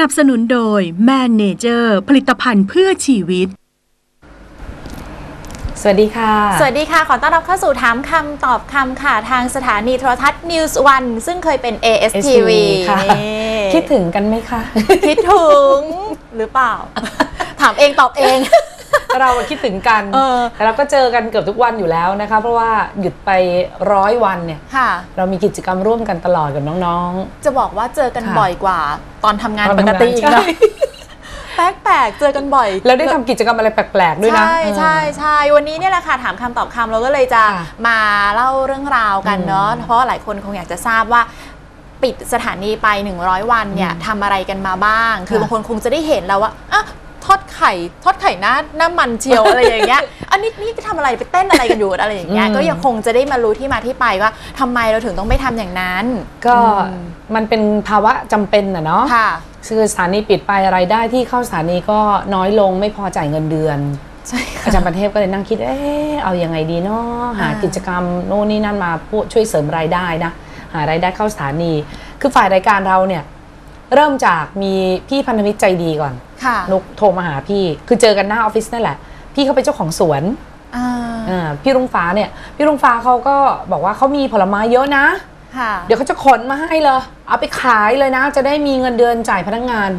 นับสนุนโดยแมนเนเจอร์ผลิตภัณฑ์เพื่อชีวิต สวัสดีค่ะ สวัสดีค่ะ ขอต้อนรับเข้าสู่ถามคำตอบคำค่ะ ทางสถานีโทรทัศน์ News One ซึ่งเคยเป็น ASTV ค่ะนี่คิดถึงกันไหมคะ คิดถึง หรือเปล่า ถามเองตอบเอง เราอะคิดถึงกันเออแต่เราก็เจอกันเกือบทุกวันอยู่แล้วนะคะ เพราะว่าหยุดไปร้อยวันเนี่ยค่ะเรามีกิจกรรมร่วมกันตลอดกับน้องจะบอกว่าเจอกันค่ะบ่อยกว่า ตอนทำงานตอนปทำกงานติอีกใช่นะแปลกๆ เจอกันบ่อยๆแล้วได้ทำกิจกรรมอะไรแปลกๆ ด้วยนะ ใช่ใช่ใช่วันนี้เนี่ยแหละค่ะถามคำตอบคำเราก็เลยจะค่ะมาเล่าเรื่องราวกันเนาะ เพราะว่าหลายคนคงอยากจะทราบว่าปิดสถานีไป 100 วันเนี่ยทำอะไรกันมาบ้าง คือบางคนคงจะได้เห็นแล้วว่าอะ ทอดไข่ทอดไข่หน้าหน้ามันเชียวอะไรอย่างเงี้ย อันนี้นี่ไปทำอะไรไปเต้นอะไรกันอยู่อะไรอย่างเงี้ยอืมก็ยังคงจะได้มารู้ที่มาที่ไปว่าทำไมเราถึงต้องไปทำอย่างนั้น ก็มันเป็นภาวะจำเป็นนะเนาะค่ะ คือสถานีปิดไปรายได้ที่เข้าสถานีก็น้อยลงไม่พอจ่ายเงินเดือน ใช่ค่ะอาจารย์ประเทพก็เลยนั่งคิด เอ๊ะเอาอยัางไงดีเนาะหาอ่ากิจกรรมโน่นนี่นั่นมาพูดช่วยเสริมรายได้นะ หารายได้เข้าสถานี คือฝ่ายรายการเราเนี่ย เริ่มจากมีพี่พันธมิตรใจดีก่อนค่ะ นุกโทรมาหาพี่ คือเจอกันหน้าออฟฟิศนั่นแหละ พี่เขาเป็นเจ้าของสวนอ่าอ่าพี่รุ่งฟ้าเนี่ย พี่รุ่งฟ้าเขาก็บอกว่าเขามีผลไม้เยอะนะค่ะเดี๋ยวเขาจะขนมาให้เลย เอาไปขายเลยนะ จะได้มีเงินเดือนจ่ายพนักงาน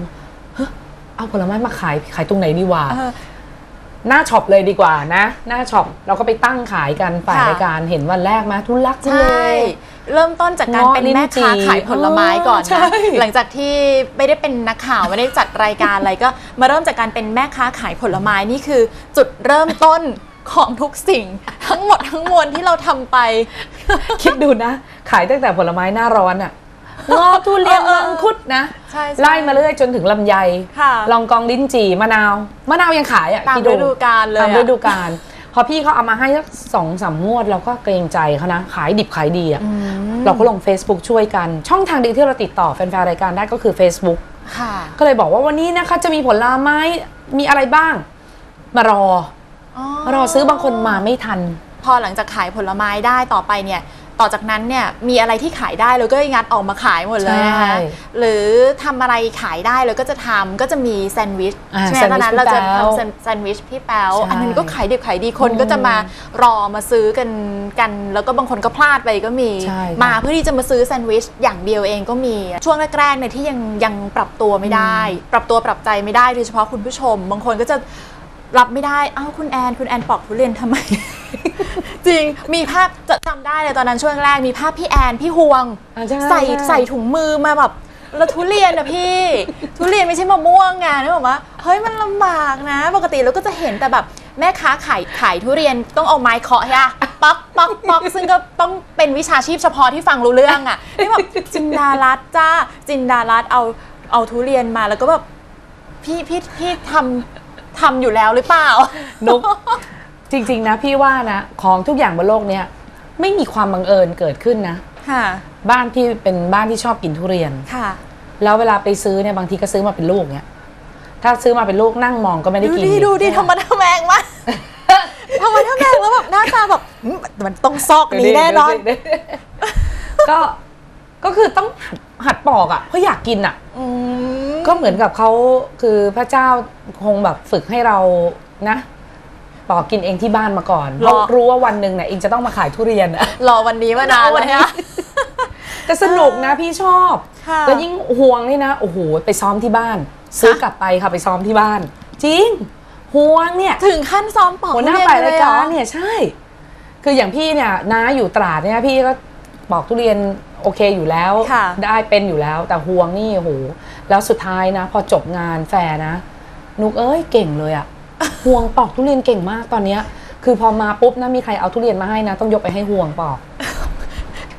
เฮ้ยเอาผลไม้มาขายขายตรงไหนดีวะเออหน้าช็อปเลยดีกว่านะ หน้าช็อปเราก็ไปตั้งขายกันฝ่ายค่ะรายการเห็นวันแรกมาทุลักทุใช่เล เริ่มต้นจากการเงาะเป็นลิ้นแม่ค้าจี่ขายผลไม้ก่อนใช่นะหลังจากที่ไม่ได้เป็นนักข่าวไม่ได้จัดรายการอะไรก็ มาเริ่มจากการเป็นแม่ค้าขายผลไม้นี่คือ จุดเริ่มต้นของทุกสิ่ง ทั้งหมดทั้งมวลที่เราทำไป คิดดูนะ ขายตั้งแต่ผลไม้หน้าร้อนอะงอทุเรียนเออเออมังคุดนะใช่ใช่ไล่มาเรื่อยจนถึงลำไยค่ะลองกองลิ้นจี่มะนาวมะนาวยังขายอะตามคิฤดูกาลเลยตามอะฤดูกาล พอพี่เขาเอามาให้สักสองสามงวดเราก็เกรงใจเขานะ ขายดิบขายดีอะอืมเราก็ลง Facebook ช่วยกัน ช่องทางเดียวที่เราติดต่อแฟนๆรายการได้ก็คือ Facebook ค่ะก็เลยบอกว่าวันนี้นะคะจะมีผลไม้มีอะไรบ้าง มารอรอซื้อบางคนมาไม่ทัน พอหลังจากขายผลไม้ได้ต่อไปเนี่ย ต่อจากนั้นเนี่ยมีอะไรที่ขายได้เราก็งัดออกมาขายหมดเลยนะคะใช่หรือทำอะไรขายได้เราก็จะทำก็จะมีแซนด์วิชอ่าใช่ไหมแซนด์วิชตอนนั้นเราจะพี่แป๊วทำแซนด์วิชพี่แป๊วใช่อันนั้นก็ขายดิบขายดีคนอืมก็จะมารอมาซื้อกันกัน แล้วก็บางคนก็พลาดไปก็มีใช่ค่ะมาเพื่อที่จะมาซื้อแซนด์วิชอย่างเดียวเองก็มีช่วงแรกๆเนี่ยที่ยังยังปรับตัวไม่ได้ ปรับตัวปรับใจไม่ได้โดยเฉพาะคุณผู้ชม บางคนก็จะรับไม่ได้อ้าวคุณแอนคุณแอนปอกทุเรียนทำไม จริงมีภาพจะจำได้เลยตอนนั้นช่วงแรกมีภาพพี่แอนพี่ฮวง อ่าใช่ใส่ใช่ ใส่ถุงมือมาแบบแล้วทุเรียนนะพี่ ทุเรียนไม่ใช่มะม่วงไงนึกออกปะเฮ้ยมันลำบากนะ ปกติเราก็จะเห็นแต่แบบแม่ค้าขายขายทุเรียนต้องเอาไม้เคาะใช่ปะป๊อกป๊อกป๊อกซึ่งก็ต้องเป็นวิชาชีพเฉพาะที่ฟังรู้เรื่องอะนี่แบบจินดารัตน์จ้าจินดารัตน์เอาเอาทุเรียนมาแล้วก็แบบพี่พี่พี่ทำทำอยู่แล้วหรือเปล่านุก จริง ๆ นะ พี่ว่านะ ของทุกอย่างบนโลกเนี้ยไม่มีความบังเอิญเกิดขึ้นนะ ค่ะ บ้านพี่เป็นบ้านที่ชอบกินทุเรียน ค่ะ แล้วเวลาไปซื้อเนี่ยบางทีก็ซื้อมาเป็นลูกเนี่ยถ้าซื้อมาเป็นลูกนั่งมองก็ไม่ได้ดูกินดิดูดิทำมาทำแมงมาทำมาทำแมงแล้วแบบหน้าตาแบบหืมมันต้องซอกนี้แน่นอนดูดิก็ก็คือต้องหัดหัดปอกอะเพราะอยากกินอะ อืม ก็เหมือนกับเขาคือพระเจ้าคงแบบฝึกให้เรานะ ปอกกินเองที่บ้านมาก่อนเพราะรู้ว่าวันหนึ่งเนี่ยเองจะต้องมาขายทุเรียนอะ รอวันนี้มานานรอวัเลนยนี้นะ แต่สนุกนะพี่ชอบ ค่ะแล้วยิ่งห่วงนี่นะโอ้โหไปซ้อมที่บ้าน ซื้อกลับไปค่ะไปซ้อมที่บ้าน จริงห่วงเนี่ยถึงขั้นซ้อมปอกหัวหน้าทุเยฝ่ายรายเลการหอเนี่ยใช่ คืออย่างพี่เนี่ยน้าอยู่ตราดเนี่ยพี่ก็บอกทุเรียนโอเคอยู่แล้ว ค่ะ ได้เป็นอยู่แล้ว แต่ห่วงนี่โอ้โหแล้วสุดท้ายนะ พอจบงานแฟร์นะ นุกเอ้ยเก่งเลยอะ ห่วงปอกทุเรียนเก่งมากตอนเนี้ยคือพอมาปุ๊บนะมีใครเอาทุเรียนมาให้นะ ต้องยกไปให้ห่วงปอก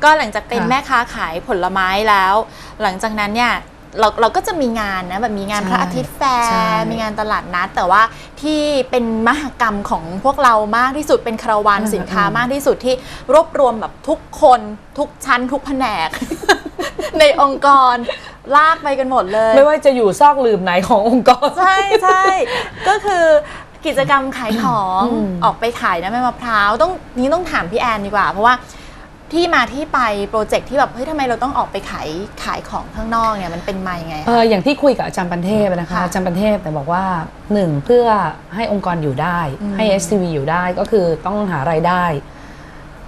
ก็หลังจากเป็นค่ะแม่ค้าขายผลไม้แล้ว หลังจากนั้นเนี่ยเราเราก็จะมีงานนะแบบมีงานใช่พระอาทิตย์แฟใช่ ร์มีงานตลาดนัด แต่ว่าที่เป็นมหกรรมของพวกเรามากที่สุดเป็นคาราวานอืมสินค้าอืมมากที่สุดที่รวบรวมแบบทุกคนทุกชั้นทุกแผนก ในองค์กรลากไปกันหมดเลย ไม่ว่าจะอยู่ซอกหลืมไหนขององค์กร ใช่ใช่ก็คือกิจกรรมขายของอืมออกไปขายน้ำมันมะพร้าวต้องนี้ต้องถามพี่แอนดีกว่า เพราะว่าที่มาที่ไปโปรเจกต์ที่แบบเฮ้ยทำไมเราต้องออกไปขายขายของข้างนอกเนี่ยมันเป็นมายังไงเอคะออย่างที่คุยกับอาจารย์ปันเทพนะคะค่ะอาจารย์ปันเทพแต่บอกว่าหนึ่งเพื่อให้องค์กรอยู่ได้อืมให้ SCV อยู่ได้ก็คือต้องหารายได้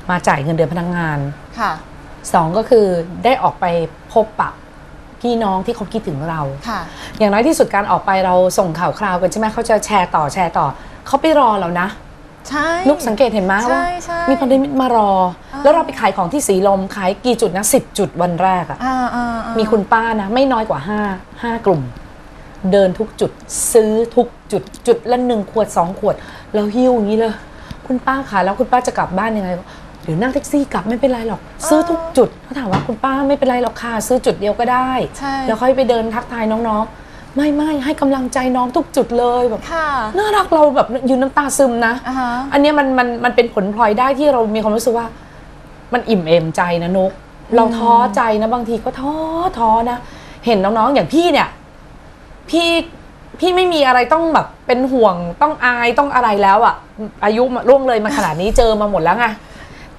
มาจ่ายเงินเดือนพนักงานค่ะ สองก็คือได้ออกไปพบปะพี่น้องที่เขาคิดถึงเราค่ะอย่างน้อยที่สุดการออกไปเราส่งข่าวคราวกันใช่ไหมเขาจะแชร์ต่อแชร์ต่อ เขาไปรอเรานะ ใช่นุกสังเกตเห็นไหมใช่ว่าใช่มีพันธมิตรมารออ่าแล้วเราไปขายของที่สีลมขายกี่จุดนะสิบจุดวันแรกอะอ่าอ่าอ่ามีคุณป้านะ ไม่น้อยกว่าห้าห้ากลุ่ม เดินทุกจุดซื้อทุกจุดจุดละหนึ่งขวดสองขวดเราหิ้วอย่างนี้เลย คุณป้าคะแล้วคุณป้าจะกลับบ้านยังไง เดี๋ยวนั่งแท็กซี่กลับไม่เป็นไรหรอก ซื้อทุกจุดเขาถามว่าคุณป้าไม่เป็นไรหรอกค่ะ ซื้อจุดเดียวก็ได้ใช่แล้วค่อยไปเดินทักทายน้องๆ ไม่ไม่ให้กำลังใจน้องทุกจุดเลยแบบค่ะน่ารักเราแบบยืนน้ำตาซึมนะอ่าฮะอันเนี้ยมันมันมันเป็นผลพลอยได้ที่เรามีความรู้สึกว่า มันอิ่มเอมใจนะนุกเราท้อใจนะบางทีก็ท้อท้อนะเห็นน้องๆอย่างพี่เนี่ย พี่พี่ไม่มีอะไรต้องแบบเป็นห่วงต้องอายต้องอะไรแล้วอะอายุมาล่วงเลยมาขนาดนี้เจอมาหมดแล้วไง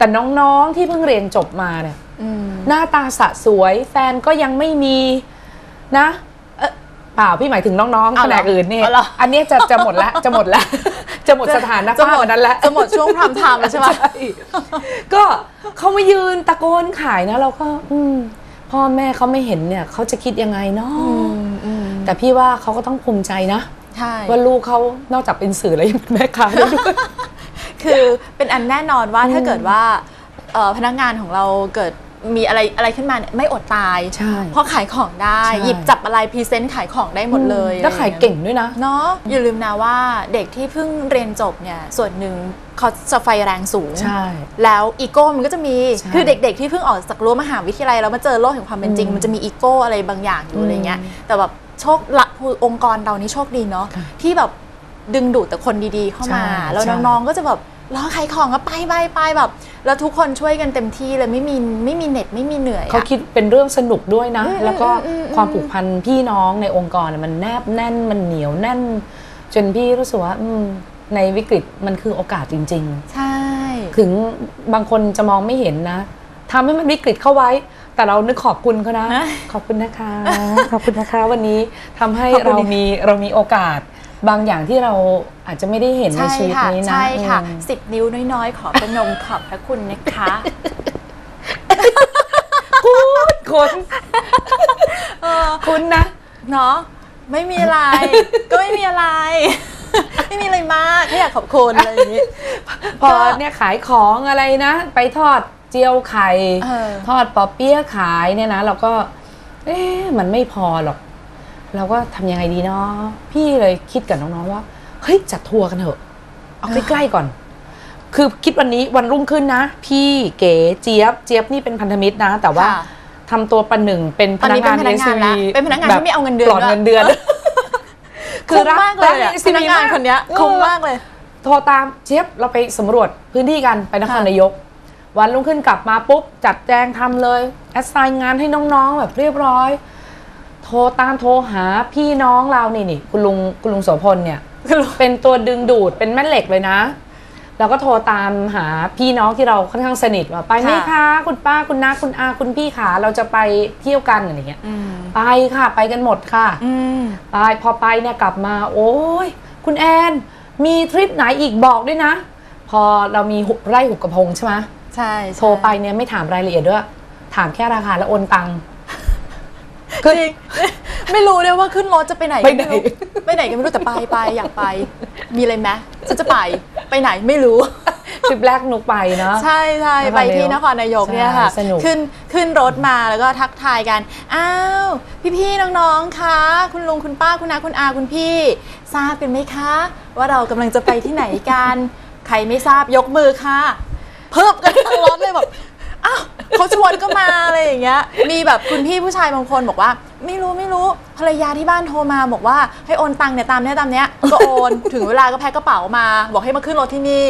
แต่น้องๆที่เพิ่งเรียนจบมาเนี่ยอืมหน้าตาสะสวย แฟนก็ยังไม่มีนะเอ่อเปล่าพี่หมายถึงน้องๆเอาแผเหรนอกอื่นนี่เอาเหรออันเนี้ยจะจะหมดแล้วจะหมดแล้วจะหมดสถานะจะป้าหมดวันนั้นแล้วจะหมดช่วงพรามไทม์แล้วใช่ปะก็เขามายืนตะโกนขายนะ เราก็ อืมพ่อแม่เขาไม่เห็นเนี่ยเขาจะคิดยังไงเนาะแต่พี่ว่าเขาก็ต้องภูมิใจนะใช่ว่าลูกเขานอกจากเป็นสื่อแล้วยังเป็นแม่ค้าได้ด้วย คือเป็นอันแน่นอนว่าถ้าเกิดว่าเอ่อพนักงานของเราเกิดมีอะไรอะไรขึ้นมาเนี่ยไม่อดตายใช่เพราะขายของได้ใช่หยิบจับอะไรพรีเซนต์ขายของได้หมดเลย แล้วขายเก่งด้วยนะ เนาะอย่าลืมนะว่าเด็กที่เพิ่งเรียนจบเนี่ยส่วนหนึ่งเขาจะไฟแรงสูงใช่แล้วอีโก้มันก็จะมีใช่คือเด็ก ๆ ที่เพิ่งออกจากรั้วมหาวิทยาลัยแล้วมาเจอโลกแห่งความเป็นจริงอืมมันจะมีอีโก้อะไรบางอย่างอยู่อืมอะไรเงี้ย แต่แบบโชคละองค์กรเรานี่โชคดีเนาะค่ะที่แบบ ดึงดูดแต่คนดีๆเข้ามา ใช่แล้วใช่น้องๆก็จะแบบรอขายของก็ไปไปไปแบบ แล้วทุกคนช่วยกันเต็มที่เลยไม่มีไม่มีเหน็ดไม่มีเหนื่อยอะ เขาคิดเป็นเรื่องสนุกด้วยนะ อืมแล้วก็อืมอืมความผูกพันพี่น้องในองค์กรเนี่ยมันแนบแน่นมันเหนียวแน่น จนพี่รู้สึกว่าอืมในวิกฤตมันคือโอกาสจริงใช่ๆถึงบางคนจะมองไม่เห็นนะทำให้มันวิกฤตเข้าไว้ แต่เรานึกขอบคุณเขานะขอบคุณนะคะ ขอบคุณนะคะ วันนี้ทำให้ขอบคุณเรามีเรามีโอกาส บางอย่างที่เราอาจจะไม่ได้เห็นในใช่ชีวิตค่ะนี้นะใช่ค่ะอืมสิบนิ้วน้อยๆ ขอประนมขอบพระคุณนะคะคุณคุณนะเนาะไม่มีอะไร ก็ไม่มีอะไร ไม่มีอะไรมากแค่อยากขอบคุณอะไรอย่างนี้พอเนี่ยขายของอะไรนะ ไปทอดเจียวไข่เออทอดปอเปี๊ยะขายเนี่ยนะ เราก็ เอ๊ะมันไม่พอหรอก เราก็ทำยังไงดีเนาะพี่เลยคิดกับน้องๆว่าเฮ้ยจัดทัวร์กันเถอะ เอาใกล้ๆก่อน คือคิดวันนี้วันรุ่งขึ้นนะ พี่เก๋เจี๊ยบเจี๊ยบนี่เป็นพันธมิตรนะ แต่ว่าค่ะ ทำตัวประหนึ่งเป็นพตอนนักนี้เป็งานนพนักงานละ SCV เป็นพนักงานที่ไม่เอาเงินเดือนปลอดด้วย เงินเดือนคุ้มมากเลยอะรัพนักงานคนเนี้ยคุ้มมากเลย โทรตามเจี๊ยบเราไปสำรวจพื้นที่กันไปนครค่ะ นายก วันรุ่งขึ้นกลับมาปุ๊บ จัดแจงทำเลย แอสไซน์งานให้น้องๆ แบบเรียบร้อยโทรตามโทรหาพี่น้องเรานี่นี่คุณลุงคุณลุงโสพลเนี่ยเป็นตัวดึงดูดเป็นแม่เหล็กเลยนะเราก็โทรตามหาพี่น้องที่เราค่อนข้างสนิทว่าไปไหมค่ะคะคุณป้าคุณน้าคุณอาคุณพี่ขาเราจะไปเที่ยวกันอะไรเงี้ยอืมไปค่ะไปกันหมดค่ะอืมไปพอไปเนี่ยกลับมา โอ้ยคุณแอนมีทริปไหนอีกบอกด้วยนะ พอเรามีหุไร่หุบกระพงใช่ไหมใช่ใช่โทรไปเนี่ยไม่ถามรายละเอียดด้วย ถามแค่ราคาแล้วโอนตังค์ จริง ไม่รู้ด้วยว่าขึ้นรถจะไปไหนไปไหนม่รู้ไปไหนก็ไม่รู้แต่ไปไปอยากไป มีอะไรไหมฉันจะไปไปไหนไม่รู้ ทริปแรกนุกไปเนาะ ใช่ใช่นครไปที่นายกนครนายกเนี่ยค่ะ ใช่สนุกขึ้นขึ้นรถมาแล้วก็ทักทายกัน อ้าว พี่ๆน้องๆคะ คุณลุงคุณป้าคุณน้าคุณอาคุณพี่ ทราบกันไหมคะ ว่าเรากำลังจะไปที่ไหนกัน ใครไม่ทราบยกมือค่ะเพิ่มกันทั้งรถเลยแบบอ้าว เขาชวนก็มาอะไรอย่างเงี้ย มีแบบคุณพี่ผู้ชายบางคนบอกว่า ไม่รู้ไม่รู้ภรรยาที่บ้านโทรมาบอกว่าให้โอนตังค์เนี่ยตามเนี้ยตามเนี้ยก็โอน ถึงเวลาก็แพ็คกระเป๋ามา บอกให้มาขึ้นรถที่นี่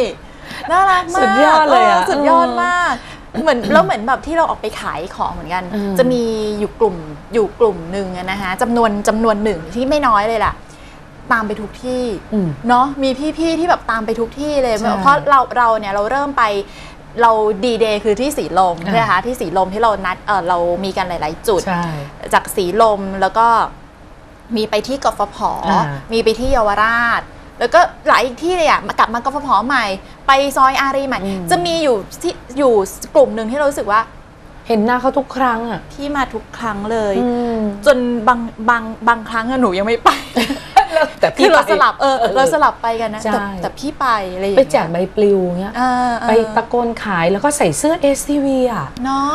น่ารักมากสุดยอดเลยอะสุดยอดมากเหมือนแล้วเหมือนแบบที่เราออกไปขายของเหมือนกันอืมจะมีอยู่กลุ่มอยู่กลุ่มหนึ่งอะนะคะจำนวนจำนวนหนึ่งที่ไม่น้อยเลยล่ะ ตามไปทุกที่อืมเนาะมีพี่ๆที่แบบตามไปทุกที่เลยใช่เพราะเราเราเนี่ยเราเริ่มไป เราดีเดย์คือที่สีลมอ่าใช่ไหมคะที่สีลมที่เรานัดเออเรามีกันหลาย ๆ จุดใช่จากสีลมแล้วก็มีไปที่กฟผอ่ามีไปที่เยาวราช แล้วก็หลายอีกที่เลยอะมากลับมากฟผใหม่ ไปซอยอารีใหม่ จะมีอยู่ที่อยู่กลุ่มหนึ่งที่เรารู้สึกว่า เห็นหน้าเขาทุกครั้งอะพี่มาทุกครั้งเลยอืมจนบางบางบางครั้งอะหนูยังไม่ไป แต่คืพี่อเราไปสลับเออเราสลับไปกันนะใช่แต่แต่พี่ไปอะไรอย่างไปเงี้ยแจกใบปลิวเงี้ยเออเออไปตะโกนขายแล้วก็ใส่เสื้อ SCV อะ เนาะ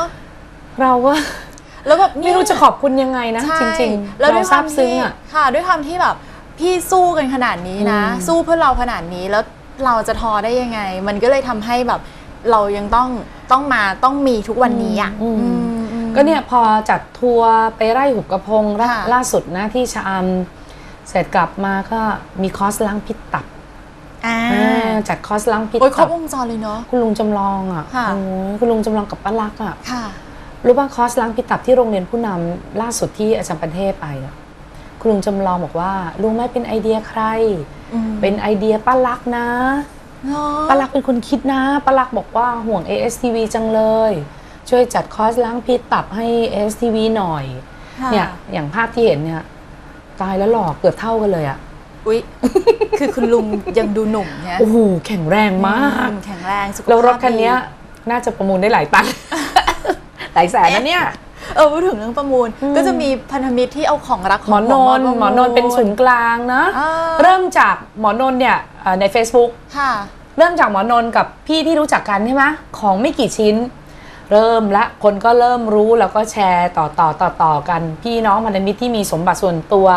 เราก็ แล้วแบบไม่รู้จะขอบคุณยังไงนะใช่จริงๆแล้วด้เราวยคซาวามบซึ้งที่อะ ค่ะ ด้วยความที่แบบพี่สู้กันขนาดนี้นะ อืม สู้เพื่อเราขนาดนี้แล้วเราจะท้อได้ยังไง มันก็เลยทำให้แบบ เรายังต้องต้องมาต้องมีทุกวันนี้อะอืมอืมอืมก็เนี่ยพอจัดทัวร์ไปไร่หุบกระพงล่าค่ะล่าสุดนะที่ชะอำ เสร็จกลับมาก็มีคอร์สล้างพิษตับอ่าอ่าจัดคอร์สล้างพิษโอ้ยครตับบวงจรเลยเนาะ คุณลุงจำลองอะค่ะ โอ้ยคุณลุงจำลองกับป้าลักษณ์อะ ค่ะ รู้ป่ะคอร์สล้างพิษตับที่โรงเรียนผู้นำล่าสุดที่อาจารย์ปันเทพไปอะคุณลุงจำลองบอกว่ารู้ไหมเป็นไอเดียใคร อืมเป็นไอเดียป้าลักษณ์นะเนาะป้าลักษณ์เป็นคนคิดนะป้าลักษณ์บอกว่าห่วง ASTV จังเลย ช่วยจัดคอร์สล้างพิษตับให้ ASTV หน่อยค่ะเนี่ยอย่างภาพที่เห็นเนี่ย ตายแล้วหลอกเกือบเท่ากันเลยอะอุ๊ย คือคุณลุงยังดูหนุ่มเนี่ยโอ้โหแข็งแรงมาก แข็งแรงสุขภาพแล้วรถคันเนี้ยดีน่าจะประมูลได้หลายตังค์หลายแสนนะเนี่ยเออพูดถึงเรื่องประมูล ก็จะมีพันธมิตรที่เอาของรักขหมอองนนท์ประหมอนนท์เป็นศูนย์กลางนะอ่าเริ่มจากหมอนนท์เนี่ยเอ่อใน Facebook ค่ะเริ่มจากหมอนนท์กับพี่ที่รู้จักกันใช่ไหมของไม่กี่ชิ้น เริ่มละคนก็เริ่มรู้แล้วก็แชร์ต่อต่อต่อต่อกัน พี่น้องพันธมิตรที่มีสมบัติส่วนตัว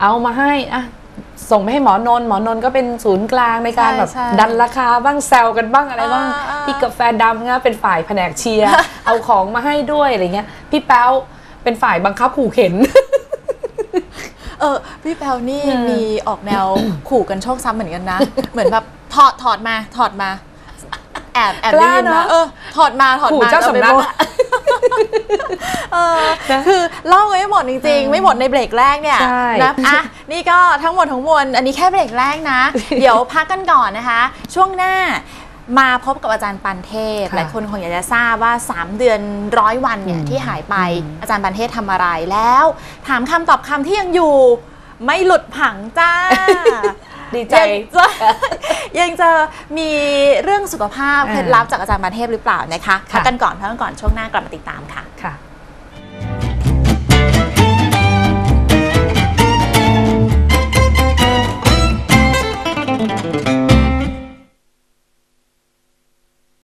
เอามาให้อะส่งไปให้หมอนนท์หมอนนท์ก็เป็นศูนย์กลางในการใช่แบบใช่ดันราคาบ้างแซวกันบ้างอะไรบ้างอ่าอ่าพี่กาแฟดำเนี่ยเป็นฝ่ายแผนกเชียร์เอาของมาให้ด้วยอะไรเงี้ยพี่แป๊วเป็นฝ่ายบังคับขู่เข็นเออพี่แปวนี่อืมมีออกแนวขู่กันโชคซ้ำเหมือนกันนะ เหมือนแบบถอดถอดมาถอดมา แอบแอบได้ยินนะเออถอดมาถอดขู่มาเจ้าอไปสำนักโพสอะเออนะคือเล่าไว้ไม่หมดจริงๆ ไม่หมดในเบรกแรกเนี่ยใช่นะอะนี่ก็ทั้งหมดทั้งมวลอันนี้แค่เบรกแรกนะ เดี๋ยวพักกันก่อนนะคะ ช่วงหน้ามาพบกับอาจารย์ปันเทพค่ะหลายคนคงอยากจะทราบว่า 3 เดือนร้อยวันเนี่ยอืมที่หายไปอาจารย์ปันเทพทำอะไรแล้ว ถามคำตอบคำที่ยังอยู่ ไม่หลุดผังจ้า ดีใจ ยังจะยังจะมีเรื่องสุขภาพอ่าเคล็ดลับจากอาจารย์ปันเทพหรือเปล่านะคะพักกันก่อนพักกันก่อนช่วงหน้ากลับมาติดตามค่ะค่ะ Thank